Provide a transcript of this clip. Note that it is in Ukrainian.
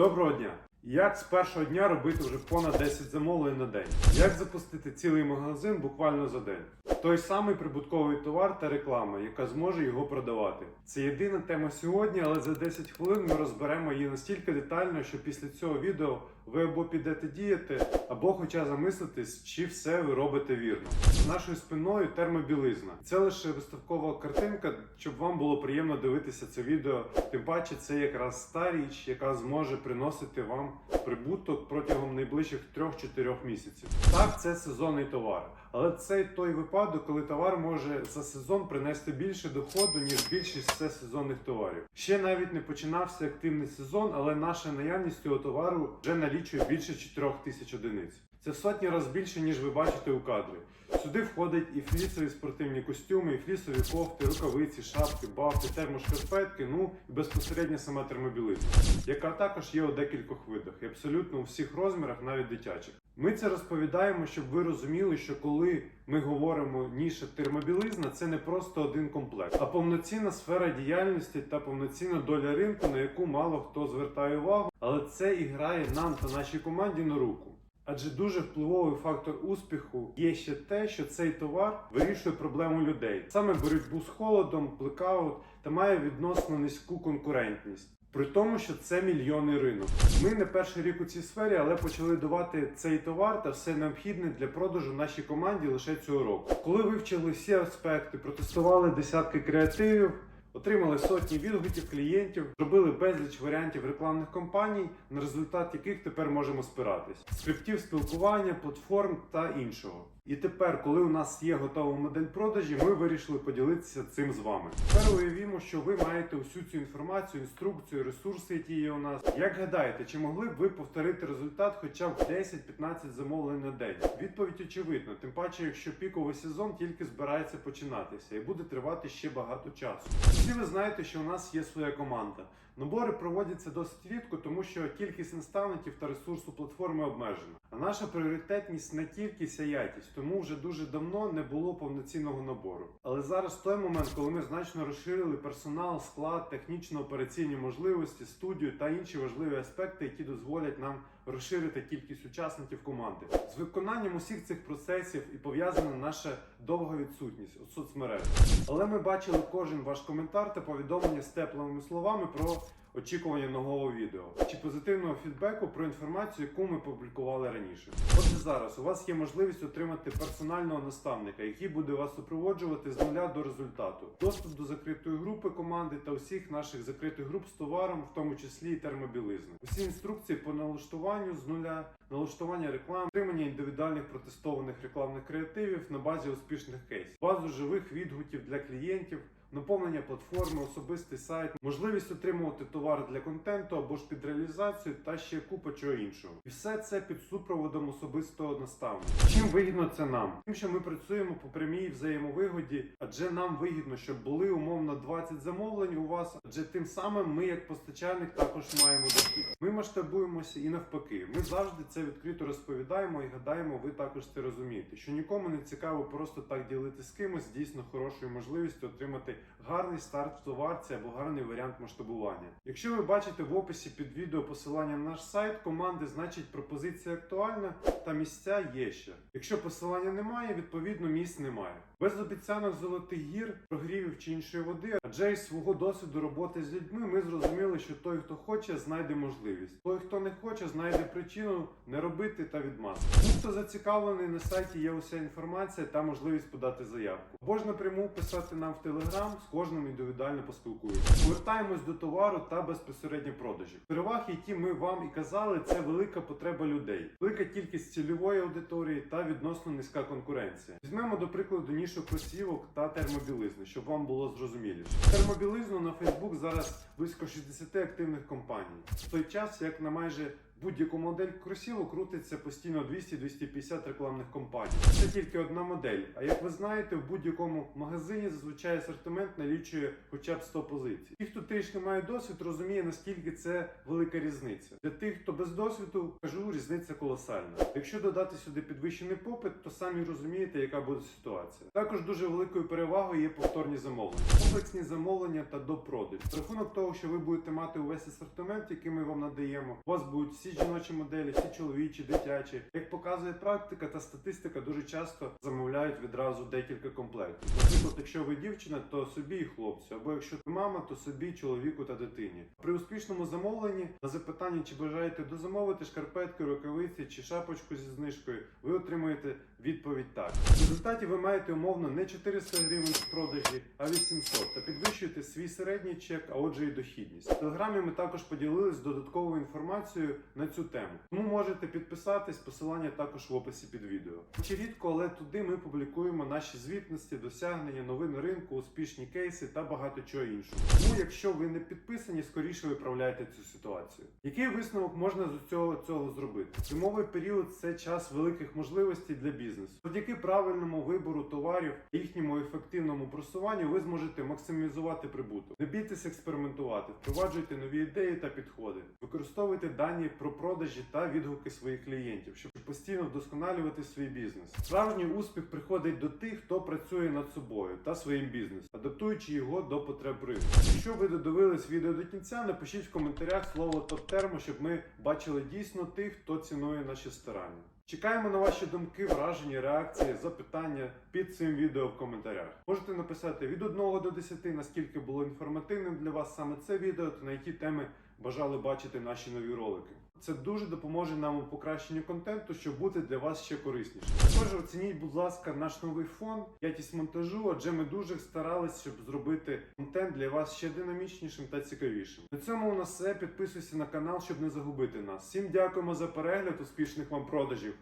Доброго дня! Як з першого дня робити вже понад 10 замовлень на день? Як запустити цілий магазин буквально за день? Той самий прибутковий товар та реклама, яка зможе його продавати. Це єдина тема сьогодні, але за 10 хвилин ми розберемо її настільки детально, що після цього відео ви або підете діяти, або хоча замислитись, чи все ви робите вірно. Нашою спиною термобілизна. Це лише виставкова картинка, щоб вам було приємно дивитися це відео. Тим паче, це якраз та річ, яка зможе приносити вам прибуток протягом найближчих 3-4 місяців. Так, це сезонний товар, але це той випадок, коли товар може за сезон принести більше доходу, ніж більшість сезонних товарів. Ще навіть не починався активний сезон, але наша наявність цього товару вже налічує більше 4 тисяч одиниць. Це в сотні разів більше, ніж ви бачите у кадрі. Сюди входять і флісові спортивні костюми, і флісові кофти, рукавиці, шапки, бафи, термошкарпетки, ну і безпосередньо сама термобілизна, яка також є у декількох видах, і абсолютно у всіх розмірах, навіть дитячих. Ми це розповідаємо, щоб ви розуміли, що коли ми говоримо ніша термобілизна, це не просто один комплект, а повноцінна сфера діяльності та повноцінна доля ринку, на яку мало хто звертає увагу, але це і грає нам та нашій команді на руку. Адже дуже впливовий фактор успіху є ще те, що цей товар вирішує проблему людей, саме боротьбу з холодом, блекаут та має відносно низьку конкурентність. При тому, що це мільйонний ринок. Ми не перший рік у цій сфері, але почали давати цей товар та все необхідне для продажу нашій команді лише цього року. Коли вивчили всі аспекти, протестували десятки креативів. Отримали сотні відгуків клієнтів, зробили безліч варіантів рекламних кампаній, на результат яких тепер можемо спиратись, скриптів спілкування, платформ та іншого. І тепер, коли у нас є готова модель продажі, ми вирішили поділитися цим з вами. Тепер уявімо, що ви маєте усю цю інформацію, інструкцію, ресурси, які є у нас. Як гадаєте, чи могли б ви повторити результат хоча б 10-15 замовлень на день? Відповідь очевидна, тим паче, якщо піковий сезон тільки збирається починатися і буде тривати ще багато часу. Всі ви знаєте, що у нас є своя команда. Набори проводяться досить рідко, тому що кількість наставників та ресурсу платформи обмежена. А наша пріоритетність не кількість, а якість, тому вже дуже давно не було повноцінного набору. Але зараз той момент, коли ми значно розширили персонал, склад, технічно-операційні можливості, студію та інші важливі аспекти, які дозволять нам розширити кількість учасників команди. З виконанням усіх цих процесів і пов'язана наша довга відсутність у соцмережах. Але ми бачили кожен ваш коментар та повідомлення з теплими словами про очікування нового відео чи позитивного фідбеку про інформацію, яку ми публікували раніше. Отже, зараз у вас є можливість отримати персонального наставника, який буде вас супроводжувати з нуля до результату, доступ до закритої групи команди та усіх наших закритих груп з товаром, в тому числі і термобілизни. Усі інструкції по налаштуванню з нуля, налаштування реклам, отримання індивідуальних протестованих рекламних креативів на базі успішних кейсів, базу живих відгуків для клієнтів. Наповнення платформи, особистий сайт, можливість отримувати товар для контенту або ж під реалізацію та ще купа чого іншого. І все це під супроводом особистого наставника. Чим вигідно це нам? Тим, що ми працюємо по прямій взаємовигоді, адже нам вигідно, щоб були умовно 20 замовлень у вас, адже тим самим ми, як постачальник, також маємо дохід. Ми масштабуємося і навпаки. Ми завжди це відкрито розповідаємо і гадаємо, ви також це розумієте, що нікому не цікаво просто так ділити з кимось дійсно хорошою можливістю отримати гарний старт в товарці або гарний варіант масштабування. Якщо ви бачите в описі під відео посилання на наш сайт команди, значить пропозиція актуальна та місця є ще. Якщо посилання немає, відповідно місць немає. Без обіцянок золотих гір, прогрівів чи іншої води, адже із свого досвіду роботи з людьми ми зрозуміли, що той, хто хоче, знайде можливість. Той, хто не хоче, знайде причину не робити та відмазки. Ті, хто зацікавлений на сайті, є уся інформація та можливість подати заявку. Або ж напряму писати нам в Телеграм, з кожним індивідуально поспілкуємося. Повертаємось до товару та безпосередньо продажів. Переваги, які ми вам і казали, це велика потреба людей, велика кількість цільової аудиторії та відносно низька конкуренція. Візьмемо до прикладу нішу кросівок та термобілизни, щоб вам було зрозуміліше. Термобілизну на Фейсбук зараз близько 60 активних компаній, в той час як на майже Будь-яку модель кросівок крутиться постійно 200-250 рекламних компаній. Це тільки одна модель. А як ви знаєте, в будь-якому магазині зазвичай асортимент налічує хоча б 100 позицій. Ті, хто трішки має досвід, розуміє наскільки це велика різниця. Для тих, хто без досвіду, кажу, різниця колосальна. Якщо додати сюди підвищений попит, то самі розумієте, яка буде ситуація. Також дуже великою перевагою є повторні замовлення, комплексні замовлення та допродаж. Рахунок того, що ви будете мати увесь асортимент, який ми вам надаємо, у вас будуть всі жіночі моделі, всі чоловічі, дитячі. Як показує практика та статистика, дуже часто замовляють відразу декілька комплектів. Наприклад, якщо ви дівчина, то собі і хлопцю, або якщо ти мама, то собі, чоловіку та дитині. При успішному замовленні на запитання, чи бажаєте дозамовити шкарпетки, рукавиці чи шапочку зі знижкою, ви отримуєте відповідь так. В результаті ви маєте умовно не 400 гривень в продажі, а 800 та підвищуєте свій середній чек, а отже і дохідність. В телеграмі ми також поділились додатковою інформацією на цю тему. Тому можете підписатись, посилання також в описі під відео. Чи рідко, але туди ми публікуємо наші звітності, досягнення, новини ринку, успішні кейси та багато чого іншого. Тому, якщо ви не підписані, скоріше виправляйте цю ситуацію. Який висновок можна з цього цього зробити? Зимовий період це час великих можливостей для бізнесу. Завдяки правильному вибору товарів і їхньому ефективному просуванню ви зможете максимізувати прибуток. Не бійтесь експериментувати, впроваджуйте нові ідеї та підходи, використовуйте дані про продажі та відгуки своїх клієнтів, щоб постійно вдосконалювати свій бізнес. Справжній успіх приходить до тих, хто працює над собою та своїм бізнесом, адаптуючи його до потреб ринку. Якщо ви додивились відео до кінця, напишіть в коментарях слово топ-термо, щоб ми бачили дійсно тих, хто цінує наші старання. Чекаємо на ваші думки, враження, реакції, запитання під цим відео в коментарях. Можете написати від 1 до 10, наскільки було інформативним для вас саме це відео та на які теми бажали бачити наші нові ролики. Це дуже допоможе нам у покращенні контенту, щоб бути для вас ще корисніше. Також оцініть, будь ласка, наш новий фон, якість монтажу, адже ми дуже старались, щоб зробити контент для вас ще динамічнішим та цікавішим. На цьому у нас все. Підписуйся на канал, щоб не загубити нас. Всім дякуємо за перегляд, успішних вам продажів!